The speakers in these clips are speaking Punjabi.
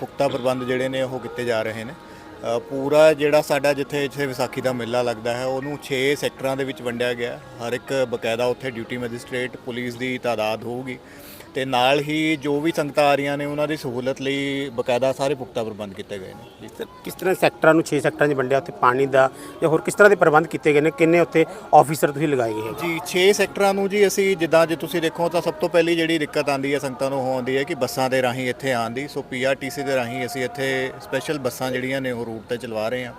ਪੁਖਤਾ ਪ੍ਰਬੰਧ ਜਿਹੜੇ ਨੇ ਉਹ ਕੀਤੇ ਜਾ ਰਹੇ ਨੇ। ਪੂਰਾ ਜਿਹੜਾ ਸਾਡਾ ਜਿੱਥੇ ਇੱਥੇ ਵਿਸਾਖੀ ਦਾ ਮੇਲਾ ਲੱਗਦਾ ਹੈ, ਉਹਨੂੰ 6 ਸੈਕਟਰਾਂ ਦੇ ਵਿੱਚ ਵੰਡਿਆ ਗਿਆ। ਹਰ ਇੱਕ ਬਕਾਇਦਾ ਉੱਥੇ ਡਿਊਟੀ ਮੈਜਿਸਟ੍ਰੇਟ, ਪੁਲਿਸ ਦੀ ਤਾਦਾਦ ਹੋਊਗੀ। ਤੇ ਨਾਲ ਹੀ ਜੋ ਵੀ ਸੰਗਤਾਂ ਆ ਰਹੀਆਂ ਨੇ ਉਹਨਾਂ ਦੀ ਸਹੂਲਤ ਲਈ ਬਕਾਇਦਾ ਸਾਰੇ ਪੁਖਤਾ ਪ੍ਰਬੰਧ ਕੀਤੇ ਗਏ ਨੇ। ਜੀ ਸਰ ਕਿਸ ਤਰ੍ਹਾਂ ਸੈਕਟਰਾਂ ਨੂੰ 6 ਸੈਕਟਰਾਂ 'ਚ ਵੰਡਿਆ ਉੱਥੇ ਪਾਣੀ ਦਾ ਜਾਂ ਹੋਰ ਕਿਸ ਤਰ੍ਹਾਂ ਦੇ ਪ੍ਰਬੰਧ ਕੀਤੇ ਗਏ ਨੇ? ਕਿੰਨੇ ਉੱਥੇ ਆਫੀਸਰ ਤੁਸੀਂ ਲਗਾਏ ਗਏ ਜੀ 6 ਸੈਕਟਰਾਂ ਨੂੰ ਜੀ ਅਸੀਂ ਜਿੱਦਾਂ ਜੇ ਤੁਸੀਂ ਦੇਖੋ ਤਾਂ ਸਭ ਤੋਂ ਪਹਿਲੀ ਜਿਹੜੀ ਦਿੱਕਤ ਆਂਦੀ ਹੈ ਸੰਗਤਾਂ ਨੂੰ ਉਹ ਆਉਂਦੀ ਹੈ ਕਿ ਬੱਸਾਂ ਦੇ ਰਾਹੀਂ ਇੱਥੇ ਆਉਣ ਦੀ। ਸੋ ਪੀਆਰਟੀਸੀ ਦੇ ਰਾਹੀਂ ਅਸੀਂ ਇੱਥੇ ਸਪੈਸ਼ਲ ਬੱਸਾਂ ਜਿਹੜੀਆਂ ਨੇ ਉਹ ਰੂਟ ਤੇ ਚਲਵਾ ਰਹੇ ਹਾਂ।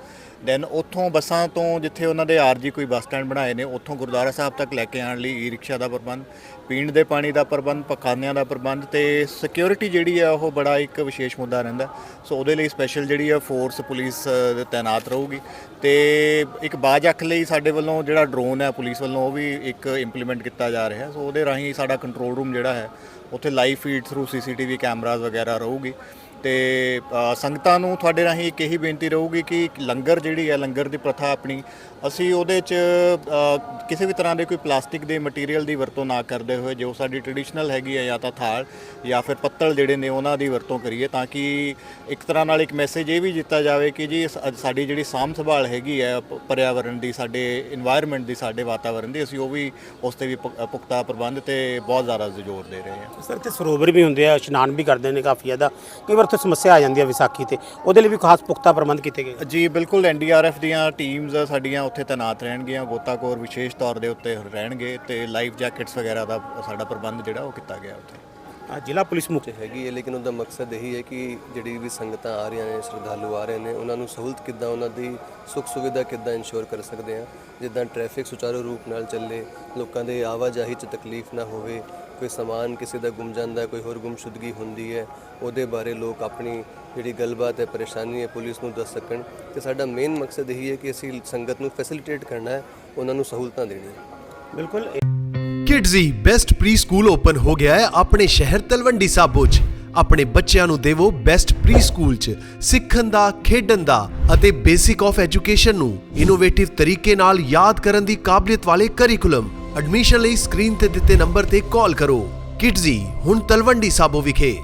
ਦੈਨ ਉੱਥੋਂ ਬੱਸਾਂ ਤੋਂ ਜਿੱਥੇ ਉਹਨਾਂ ਦੇ ਆਰਜੀ ਕੋਈ ਬੱਸ ਸਟੈਂਡ ਬਣਾਏ ਨੇ ਉੱਥੋਂ ਗੁਰਦੁਆਰਾ ਸਾਹਿਬ ਤੱਕ ਲੈ ਕੇ ਆਉਣ ਲਈ ਈ ਰਿਕਸ਼ਾ ਦਾ ਪ੍ਰਬੰਧ ਪੀਣ ਦੇ ਪਾਣੀ ਦਾ ਪ੍ਰਬੰਧ ਪਖਾਨਿਆਂ ਦਾ ਪ੍ਰਬੰਧ ਤੇ ਸਿਕਿਉਰਿਟੀ ਜਿਹੜੀ ਆ ਉਹ ਬੜਾ ਇੱਕ ਵਿਸ਼ੇਸ਼ ਮੁੱਦਾ ਰਹਿੰਦਾ। ਸੋ ਉਹਦੇ ਲਈ ਸਪੈਸ਼ਲ ਜਿਹੜੀ ਆ ਫੋਰਸ ਪੁਲਿਸ ਅ, ਤਾਇਨਾਤ ਰਹੂਗੀ ਤੇ ਇੱਕ ਬਾਜ ਅੱਖ ਲਈ ਸਾਡੇ ਵੱਲੋਂ ਜਿਹੜਾ ਡਰੋਨ ਹੈ ਪੁਲਿਸ ਵੱਲੋਂ ਉਹ ਵੀ ਇੱਕ ਇੰਪਲੀਮੈਂਟ ਕੀਤਾ ਜਾ ਰਿਹਾ। ਸੋ ਉਹਦੇ ਰਾਹੀਂ ਸਾਡਾ ਕੰਟਰੋਲ ਰੂਮ ਜਿਹੜਾ ਹੈ ਉੱਥੇ live feed through CCTV cameras ਵਗੈਰਾ ਰਹੂਗੀ। ਤੇ ਸੰਗਤਾਂ ਨੂੰ ਤੁਹਾਡੇ ਰਾਹੀਂ ਇੱਕ ਇਹੀ ਬੇਨਤੀ ਰਹੂਗੀ ਕਿ ਲੰਗਰ ਜਿਹੜੀ ਹੈ, ਲੰਗਰ ਦੀ ਪ੍ਰਥਾ ਆਪਣੀ, ਅਸੀਂ ਉਹਦੇ 'ਚ ਕਿਸੇ ਵੀ ਤਰ੍ਹਾਂ ਦੇ ਕੋਈ ਪਲਾਸਟਿਕ ਦੇ ਮਟੀਰੀਅਲ ਦੀ ਵਰਤੋਂ ਨਾ ਕਰਦੇ ਹੋਏ, ਜੋ ਸਾਡੀ ਟ੍ਰੈਡੀਸ਼ਨਲ ਹੈਗੀ ਹੈ, ਜਾਂ ਤਾਂ ਥਾਲ, ਜਾਂ ਫਿਰ ਪੱਤਲ ਜਿਹੜੇ ਨੇ, ਉਹਨਾਂ ਦੀ ਵਰਤੋਂ ਕਰੀਏ ਤਾਂ ਕਿ ਇੱਕ ਤਰ੍ਹਾਂ ਨਾਲ ਇੱਕ ਮੈਸੇਜ ਇਹ ਵੀ ਦਿੱਤਾ ਜਾਵੇ ਕਿ ਜੀ ਸਾਡੀ ਜਿਹੜੀ ਸਾਂਭ ਸੰਭਾਲ ਹੈਗੀ ਹੈ ਪਰਿਆਵਰਣ ਦੀ, ਸਾਡੇ এনवायरमेंट ਦੀ, ਸਾਡੇ ਵਾਤਾਵਰਣ ਦੀ, ਅਸੀਂ ਉਹ ਵੀ ਉਸ ਤੇ ਵੀ ਪੁਖਤਾ ਪ੍ਰਬੰਧ ਤੇ ਬਹੁਤ ਜ਼ਿਆਦਾ ਜ਼ੋਰ ਦੇ ਰਹੇ ਹਾਂ। ਸਰ ਤੇ ਸਰੋਵਰ ਵੀ ਹੁੰਦੇ ਆ, ਇਸ਼ਨਾਨ ਵੀ ਕਰਦੇ ਨੇ ਕਾਫੀ ਜ਼ਿਆਦਾ। ਕਈ ਵਾਰ ਉੱਥੇ ਸਮੱਸਿਆ ਆ ਜਾਂਦੀ ਹੈ ਵਿਸਾਖੀ ਤੇ। ਉਹਦੇ ਲਈ ਵੀ ਖਾਸ ਪੁਖਤਾ ਪ੍ਰਬੰਧ ਕੀਤੇ ਗਏ। ਜੀ ਬਿਲਕੁਲ ਐਨਡੀਆਰਐਫ ਦੀਆਂ ਟੀਮਸ ਸਾਡੀਆਂ ਉੱਥੇ ਤੈਨਾਤ ਰਹਿਣਗੀਆਂ। ਗੋਤਾਖੋਰ ਵਿਸ਼ੇਸ਼ ਤੌਰ ਦੇ ਉੱਤੇ ਰਹਿਣਗੇ ਤੇ ਲਾਈਫ ਜੈਕਟਸ ਵਗੈਰਾ ਦਾ ਸਾਡਾ ਪ੍ਰਬੰਧ ਜਿਹੜਾ ਉਹ ਕੀਤਾ ਗਿਆ ਉੱਥੇ। ਜ਼ਿਲ੍ਹਾ ਪੁਲਿਸ ਮੁਖੀ ਤੇ ਹੈਗੀ ਹੈ ਲੇਕਿਨ ਉਹਦਾ ਮਕਸਦ ਇਹੀ ਹੈ ਕਿ ਜਿਹੜੀ ਵੀ ਸੰਗਤਾਂ ਆ ਰਹੀਆਂ ਨੇ ਸ਼ਰਧਾਲੂ ਆ ਰਹੇ ਨੇ ਉਹਨਾਂ ਨੂੰ ਸਹੂਲਤ ਕਿੱਦਾਂ ਉਹਨਾਂ ਦੀ ਸੁੱਖ ਸੁਵਿਧਾ ਕਿੱਦਾਂ ਇਨਸ਼ੋਰ ਕਰ ਸਕਦੇ ਆ। ਜਿੱਦਾਂ ਟ੍ਰੈਫਿਕ ਸੁਚਾਰੂ ਰੂਪ ਨਾਲ ਚੱਲੇ ਲੋਕਾਂ ਦੇ ਆਵਾਜਾਈ 'ਚ ਤਕਲੀਫ ਨਾ ਹੋਵੇ ਕੋਈ ਸਮਾਨ ਕਿਸੇ ਦਾ ਗੁੰਮ ਜਾਂਦਾ ਹੈ, ਕੋਈ ਹੋਰ ਗੁੰਮਸ਼ੁਦਗੀ ਹੁੰਦੀ ਹੈ ਉਹਦੇ ਬਾਰੇ ਲੋਕ ਆਪਣੀ ਜਿਹੜੀ ਗੱਲਬਾਤ ਹੈ ਪਰੇਸ਼ਾਨੀ ਹੈ ਪੁਲਿਸ ਨੂੰ ਦੱਸ ਸਕਣ। ਤੇ ਸਾਡਾ ਮੇਨ ਮਕਸਦ ਇਹੀ ਹੈ ਕਿ ਅਸੀਂ ਸੰਗਤ ਨੂੰ ਫੈਸਿਲਿਟੇਟ ਕਰਨਾ ਹੈ ਉਹਨਾਂ ਨੂੰ ਸਹੂਲਤਾਂ ਦੇਣੀਆਂ। ਬਿਲਕੁਲ। Kidzee best pre school open ਹੋ ਗਿਆ ਹੈ ਆਪਣੇ ਸ਼ਹਿਰ ਤਲਵੰਡੀ ਸਾਬੋ 'ਚ। ਆਪਣੇ ਬੱਚਿਆਂ ਨੂੰ ਦੇਵੋ ਬੈਸਟ ਪ੍ਰੀ ਸਕੂਲ 'ਚ। ਸਿੱਖਣ ਦਾ ਖੇਡਣ ਦਾ ਅਤੇ ਬੇਸਿਕ ਆਫ ਐਜੂਕੇਸ਼ਨ ਨੂੰ ਇਨੋਵੇਟਿਵ ਤਰੀਕੇ ਨਾਲ ਯਾਦ ਕਰਨ ਦੀ ਕਾਬਲੀਅਤ ਵਾਲੇ ਕਰਿਕੂਲਮ ਐਡਮਿਸ਼ਨ ਲਈ ਸਕਰੀਨ ਤੇ ਦਿੱਤੇ ਨੰਬਰ ਤੇ ਕਾਲ ਕਰੋ। ਕਿਡਜ਼ੀ e, ਹੁਣ ਤਲਵੰਡੀ ਸਾਬੋ ਵਿਖੇ।